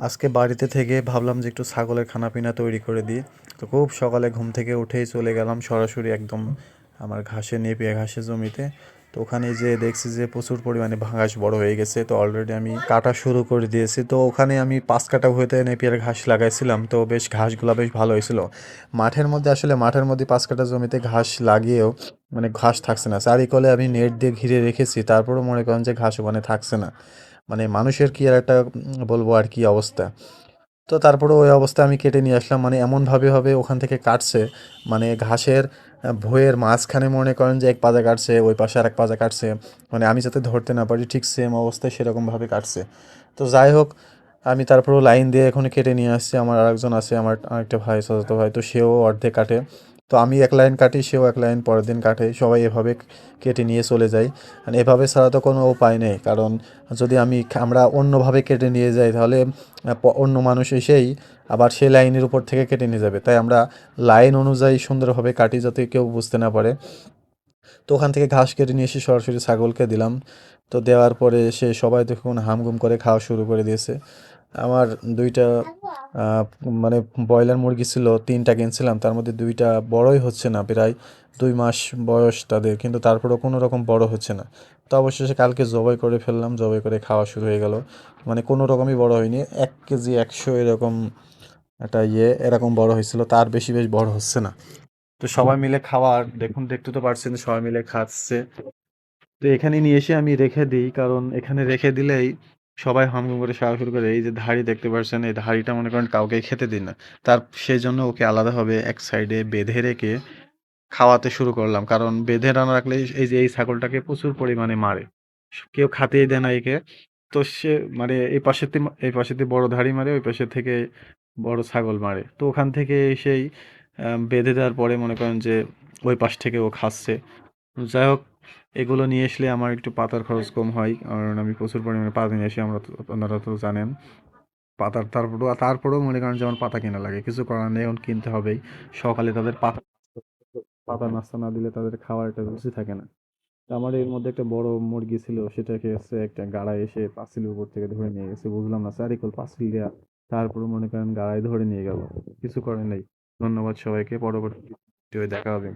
আজকে বাড়িতে থেকে ভাবলাম যে একটু ছাগলের খানাপিনা তৈরি করে দিই। তো খুব সকালে ঘুম থেকে উঠেই চলে গেলাম সরাসরি একদম আমার ঘাসে নেপিয়ে ঘাসের জমিতে। তো ওখানে যে দেখছি যে প্রচুর পরিমাণে ঘাস বড় হয়ে গেছে। তো অলরেডি আমি কাটা শুরু করে দিয়েছি। তো ওখানে আমি পাঁচ কাটা হইতে নেপিয়ার ঘাস লাগাইছিলাম। তো বেশ ঘাসগুলো বেশ ভালো হয়েছিল। মাঠের মধ্যে আসলে মাঠের মধ্যে পাঁচ কাটা জমিতে ঘাস লাগিয়েও মানে ঘাস থাকছে না। চারিকলে আমি নেট দিয়ে ঘিরে রেখেছি। তারপরেও মনে করেন যে ঘাস ওখানে থাকছে না। মানে মানুষের কি আর একটা বলব আর কি অবস্থা। তো তারপরে ওই অবস্থা আমি কেটে নিয়ে আসলাম। মানে এমনভাবে হবে ওখান থেকে কাটছে। মানে ঘাসের আহ, ভুঁইয়ের মাঝখানে মনে করেন যে এক পাজা কাটছে ওই পাশে আর এক পাজা কাটছে। মানে আমি যাতে ধরতে না পারি ঠিক সেম অবস্থায় সেরকমভাবে কাটছে। তো যাই হোক আমি তারপরেও লাইন দিয়ে এখন কেটে নিয়ে আসছি। আমার আরেকজন আছে আমার আরেকটা ভাই চাচাতো ভাই তো সেও অর্ধেক কাটে। তো আমি এক লাইন কাটি, সেও এক লাইন পরের দিন কাটে। সবাই এভাবে কেটে নিয়ে চলে যাই। আর এভাবে ছাড়া তো কোনো উপায় নেই। কারণ যদি আমি আমরা অন্যভাবে কেটে নিয়ে যাই, তাহলে অন্য মানুষ এসেই আবার সেই লাইনের উপর থেকে কেটে নিয়ে যাবে। তাই আমরা লাইন অনুযায়ী সুন্দরভাবে কাটি যাতে কেউ বুঝতে না পারে। তো ওখান থেকে ঘাস কেটে নিয়ে এসে সরাসরি ছাগলকে দিলাম। তো দেওয়ার পরে সে সবাই দেখুন হামগুম করে খাওয়া শুরু করে দিয়েছে। আমার দুইটা মানে ব্রয়লার মুরগি ছিল, তিনটা কিনছিলাম, তার মধ্যে দুইটা বড়ই হচ্ছে না, প্রায় দুই মাস বয়স তাদের, কিন্তু তারপরেও কোনো রকম বড় হচ্ছে না। তো অবশেষে কালকে জবাই করে ফেললাম, জবাই করে খাওয়া শুরু হয়ে গেল। মানে কোনো রকমই বড় হয়নি, এক কেজি একশো এরকম একটা ইয়ে এরকম বড় হয়েছিল, তার বেশি বেশ বড় হচ্ছে না। তো সবাই মিলে খাওয়ার দেখুন, দেখতে তো পারছেন সবাই মিলে খাচ্ছে। তো এখানে নিয়ে এসে আমি রেখে দিই, কারণ এখানে রেখে দিলেই সবাই হামগুম করে খাওয়া শুরু করে, এই যে ধাড়ি দেখতে পাচ্ছেন এই ধাড়িটা মনে করেন কাউকে খেতে দিন না। তার সেই জন্য ওকে আলাদাভাবে এক সাইডে বেঁধে রেখে খাওয়াতে শুরু করলাম। কারণ বেঁধে না রাখলে এই যে, এই ছাগলটাকে প্রচুর পরিমাণে মারে। কেউ খাতেই দেয় না একে। তো সে মানে এই পাশেতে এই পাশেতে বড় ধাড়ি মারে, ওই পাশে থেকে বড় ছাগল মারে। তো ওখান থেকে সেই বেঁধে দেওয়ার পরে মনে করেন যে, ওই পাশ থেকে ও খাচ্ছে। যাই হোক এগুলো নিয়ে আসলে আমার একটু পাতার খরচ কম হয়, কারণ আমি প্রচুর পরিমাণে পাতা নিয়ে আসি, আমরা আপনারা তো জানেন। পাতার তারপরেও তারপরেও মনে করেন যেমন পাতা কেনা লাগে। কিছু করার নেই, এখন কিনতে হবেই। সকালে তাদের পাতা পাতা নাস্তা না দিলে তাদের খাওয়ার একটা রুচি থাকে না। তো আমার এর মধ্যে একটা বড় মুরগি ছিল, সেটাকে হচ্ছে একটা গাড়ায় এসে পাঁচিলের উপর থেকে ধরে নিয়ে গেছে। বুঝলাম না চারিকল পাঁচিল দেওয়া তারপরে মনে করেন গাড়ায় ধরে নিয়ে গেল। কিছু করে নেই। ধন্যবাদ সবাইকে, পরবর্তী দেখা হবে।